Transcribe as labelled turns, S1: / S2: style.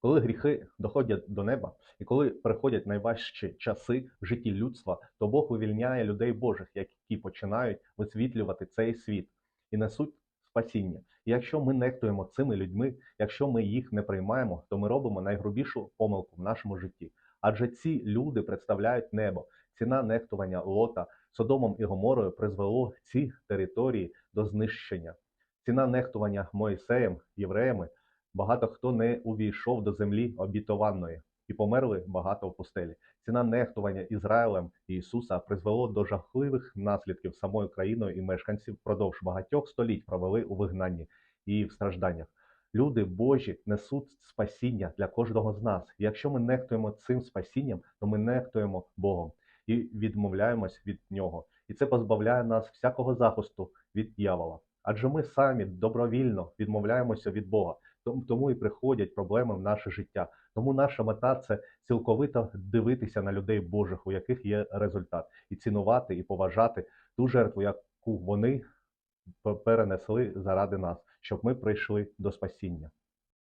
S1: Коли гріхи доходять до неба, і коли приходять найважчі часи в житті людства, то Бог вивільняє людей Божих, які починають висвітлювати цей світ і несуть спасіння. І якщо ми нехтуємо цими людьми, якщо ми їх не приймаємо, то ми робимо найгрубішу помилку в нашому житті. Адже ці люди представляють небо. Ціна нехтування Лота Содомом і Гоморою призвело ці території до знищення. Ціна нехтування Моїсеєм, євреями, багато хто не увійшов до землі обітованої і померли багато в пустелі. Ціна нехтування Ізраїлем і Ісуса призвело до жахливих наслідків самою країною і мешканців впродовж багатьох століть провели у вигнанні і в стражданнях. Люди Божі несуть спасіння для кожного з нас. Якщо ми нехтуємо цим спасінням, то ми нехтуємо Богом і відмовляємось від нього. І це позбавляє нас всякого захисту від дьявола. Адже ми самі добровільно відмовляємося від Бога. Тому- і приходять проблеми в наше життя. Тому наша мета це цілковито дивитися на людей Божих, у яких є результат, і цінувати і поважати ту жертву, яку вони перенесли заради нас, щоб ми прийшли до спасіння.